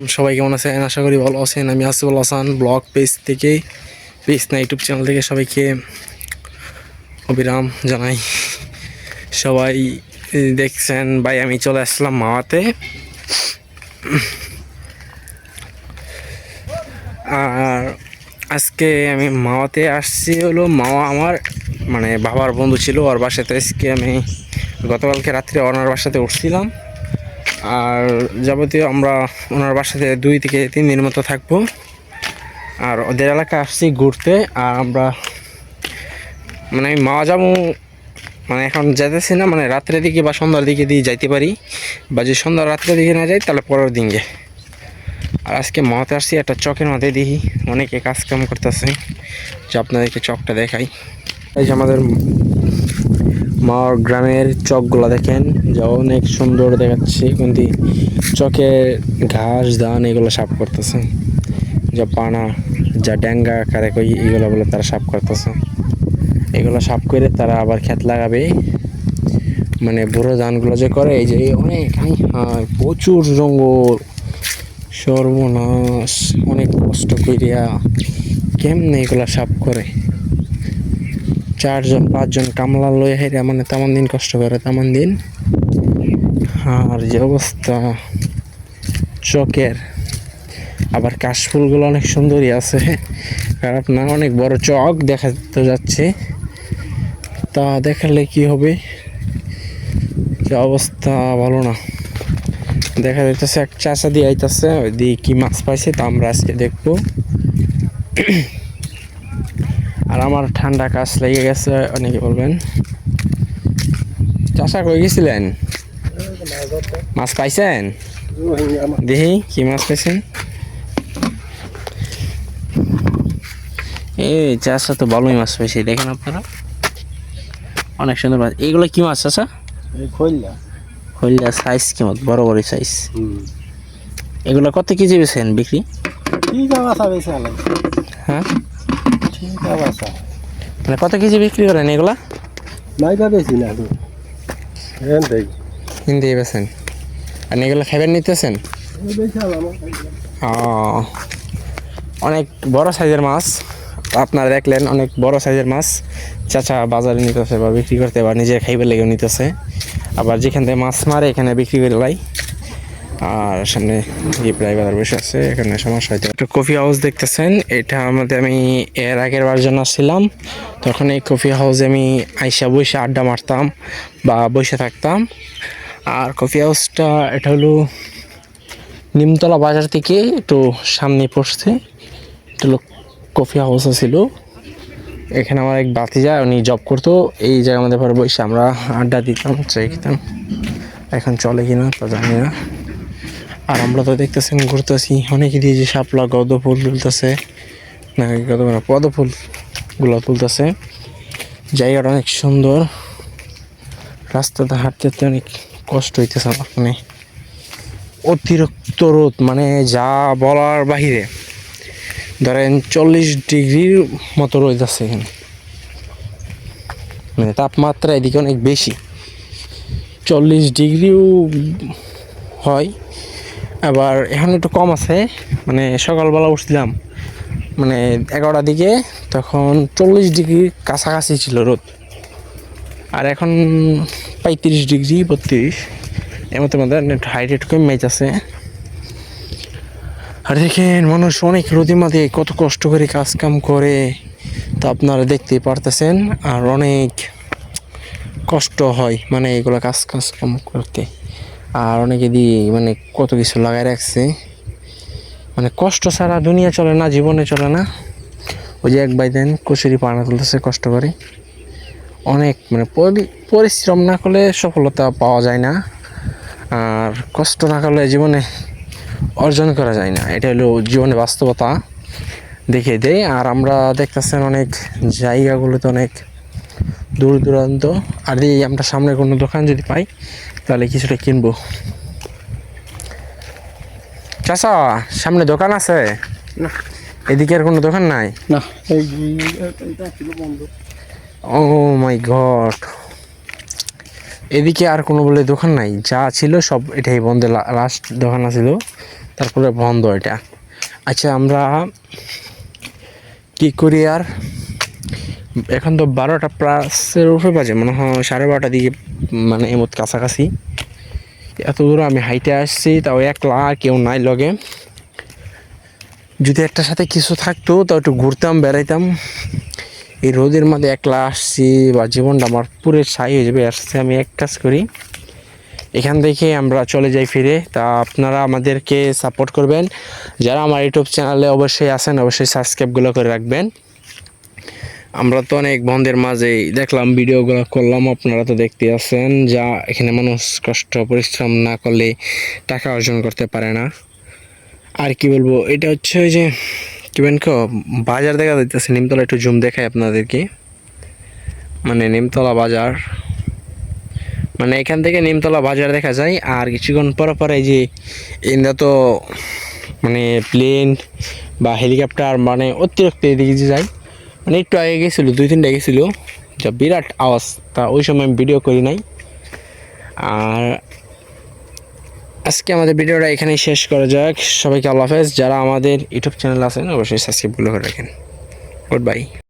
সবাই কেমন আছেন? আশা করি ভালো আছেন। আমি আসিফুল হাসান, ব্লগ পেজ থেকে পেজ না ইউটিউব চ্যানেল থেকে সবাইকে অবিরাম জানাই। সবাই দেখছেন, ভাই, আমি চলে আসলাম মাওয়াতে। আর আজকে আমি মাওয়াতে আসছি হলো, মাওয়া আমার মানে বাবার বন্ধু ছিল ওর বাসাতে। আজকে আমি গতকালকে রাত্রে ওনার বাসাতে উঠছিলাম। আর যাবতীয় আমরা ওনার বাসাতে দুই থেকে তিন দিনের মতো থাকব। আর ওদের এলাকা আসছি ঘুরতে, আর আমরা মানে মাওয়া যাব মানে এখন যেতেছি না মানে রাত্রের দিকে বা সন্ধ্যার দিকে দিয়ে যাইতে পারি। বা যদি সন্ধ্যা রাত্রের দিকে না যাই, তাহলে পরের দিন গে আর আজকে মাওয়াতে আসছি, একটা চকের মাথায় দেখি, অনেকে কাজকাম করতেছে। যে আপনাদেরকে চকটা দেখাই। এই যে আমাদের মাওয়ার গ্রামের চকগুলো দেখেন। যা অনেক সুন্দর দেখাচ্ছে। কিন্তু চকে ঘাস, ধান এগুলো সাফ করতেছে। যা পানা, যা ড্যাঙ্গা কারে কই এগুলো বলে তারা সাফ করতেছে। এগুলো সাফ করে তারা আবার ক্ষেত লাগাবে। মানে বুড়ো ধানগুলো যে করে, এই যে অনেক প্রচুর জঙ্গল। সর্বনাশ, অনেক কষ্ট করিয়া কেমনে এগুলা সাফ করে? চারজন, পাঁচজন কামলা লয়ে হেরে মানে তেমন দিন কষ্ট করে, তেমন দিন। আর যে অবস্থা, চকের। আবার কাশফুলগুলো অনেক সুন্দরই আছে। খারাপ না অনেক বড় চক দেখা তো যাচ্ছে। তা দেখালে কি হবে? যে অবস্থা ভালো না। দেখা যাইতেছে এক চাষা দিয়ে আইতেছে, ওই দিয়ে কি মাছ পাইছে তা আমরা আজকে দেখব। আর আমার ঠান্ডা কাজ লেগে গেছে অনেকে বলবেন। চাষা কই গেছিলেন? মাছ পাইছেন? দেখি কি মাছ পাইছেন? এই চাষা তো ভালোই মাছ পাইছে দেখেন আপনারা। অনেক সুন্দর মাছ। এইগুলো কি মাছ চাষা? খইলা হইলা সাইজ কেমন বড় বড় সাইজ এগুলো কত কেজি বেছেন বিক্রি? বেশি আলাই হ্যাঁ? আছে মানে কত কেজি বিক্রি করেন এগুলা? নাইটা বেশি না তো হ্যাঁ হিন্দি বেছেন। আর এগুলো খাইবেন নিতেছেন? ও, অনেক বড় সাইজের মাছ। আপনারা দেখলেন অনেক বড় সাইজের মাছ। চাচা বাজারে নিতেছে বা বিক্রি করতে বা নিজে খাইবার লেগে নিতেছে। আবার যেখান থেকে মাছ মারে এখানে বিক্রি করে লাই। আর সামনে যে ড্রাইভার বসে আছে, এখানে সমস্যা হয়তো। একটা কফি হাউস দেখতেছেন, এটা আমাদের আমি এর আগের বার আসছিলাম। তখন এই কফি হাউসে আমি আইসা বসে আড্ডা মারতাম বা বসে থাকতাম। আর কফি হাউসটা এটা হলো নিমতলা বাজার থেকে একটু সামনে পড়ছে। লোক কফি হাউস ছিল। এখানে আমার এক বাতিজা উনি জব করতো। এই জায়গার মধ্যে পরে বসে আমরা আড্ডা দিতাম চাই খেতাম। এখন চলে কিনা, তা জানি না। আর আমরা তো দেখতেছেন ঘুরতেছি। অনেকে দিয়ে যে শাপলা গদ ফুল তুলতেছে। না গদ না পদ ফুলগুলো তুলতেছে। জায়গাটা অনেক সুন্দর। রাস্তাতে হাঁটতে হাঁটতে অনেক কষ্ট হইতেছে আমার মানে। অতিরিক্ত রোদ মানে যা বলার বাহিরে। ধরেন চল্লিশ ডিগ্রির মতো রোদ আছে এখানে। মানে তাপমাত্রা এদিকে অনেক বেশি। চল্লিশ ডিগ্রিও হয়। আবার এখন একটু কম আছে মানে সকালবেলা উঠছিলাম মানে এগারোটার দিকে, তখন চল্লিশ ডিগ্রি কাছাকাছি ছিল রোদ। আর এখন পঁয়ত্রিশ ডিগ্রি, বত্রিশ। এর মধ্যে মধ্যে হাইট কমে আছে আর দেখেন, মানুষ অনেক রোদে মাঝে কত কষ্ট করে কাজ কাম করে, তা আপনারা দেখতে পারতেছেন। আর অনেক কষ্ট হয় মানে এগুলো কাজ কাজ কাম করতে। আর অনেকে দিয়ে মানে কত কিছু লাগাই রাখছে। মানে কষ্ট ছাড়া দুনিয়া চলে না, জীবনে চলে না। ওই যে এক ভাই দেন, কচুরি পানা তুলতেছে, কষ্ট করে। অনেক মানে পরি- পরিশ্রম না করলে সফলতা পাওয়া যায় না। আর কষ্ট না করলে জীবনে অর্জন করা যায় না। এটা হলো জীবনে বাস্তবতা। দেখে দেয় আর আমরা দেখতেছেন অনেক জায়গাগুলোতে অনেক দূর দূরান্ত। আর এই আমরা সামনে কোনো দোকান যদি পাই তাহলে কিছুটা কিনবো। চাষা সামনে দোকান আছে? এদিকে আর কোনো দোকান নাই? না ও মাই গড। এদিকে আর কোনো বলে দোকান নাই। যা ছিল সব এটাই বন্ধ। লাস্ট দোকান আছিল। তারপরে বন্ধ এটা। আচ্ছা আমরা কি করি আর? এখন তো বারোটা প্লাসের উপরে বাজে, মনে হয় সাড়ে বারোটা দিকে মানে এমত কাছাকাছি। এত দূর আমি হাইটে আসছি, তাও একলা আর কেউ নাই লগে। যদি একটা সাথে কিছু থাকতো, তাও একটু ঘুরতাম, বেড়াইতাম। এই রোদের মধ্যে একলা আসছি, বা জীবনটা আমার পুরো ছাই হয়ে যাবে, আসছে আমি এক কাজ করি। এখান থেকে আমরা চলে যাই ফিরে। তা আপনারা আমাদেরকে সাপোর্ট করবেন। যারা আমার ইউটিউব চ্যানেলে অবশ্যই আছেন, অবশ্যই সাবস্ক্রাইবগুলো করে রাখবেন। আমরা তো অনেক বন্ধের মাঝেই দেখলাম, ভিডিওগুলো করলাম, আপনারা তো দেখতে আছেন, যা এখানে মানুষ কষ্ট, পরিশ্রম না করলে টাকা অর্জন করতে পারে না। আর কি বলব, এটা হচ্ছে ওই যে, কি বলেন বাজার দেখা যাইতেছে, নিমতলা একটু জুম দেখায় আপনাদেরকে। মানে নিমতলা বাজার। মানে এখান থেকে নিমতলা বাজার দেখা যায়, আর কিছুক্ষণ পর পরে যে ইন্দা তো মানে প্লেন বা হেলিকপ্টার মানে অতিরিক্ত এদিকে যে যায় মানে একটু আগে গেছিল, দুই তিনটা গেছিল। যা বিরাট আওয়াজ, তা ওই সময় আমি ভিডিও করি নাই। আর আজকে আমাদের ভিডিওটা এখানেই শেষ করা যাক। সবাইকে আল্লাহ হাফেজ। যারা আমাদের ইউটিউব চ্যানেল আছেন, অবশ্যই সাবস্ক্রাইবগুলো করে রাখেন। Good bye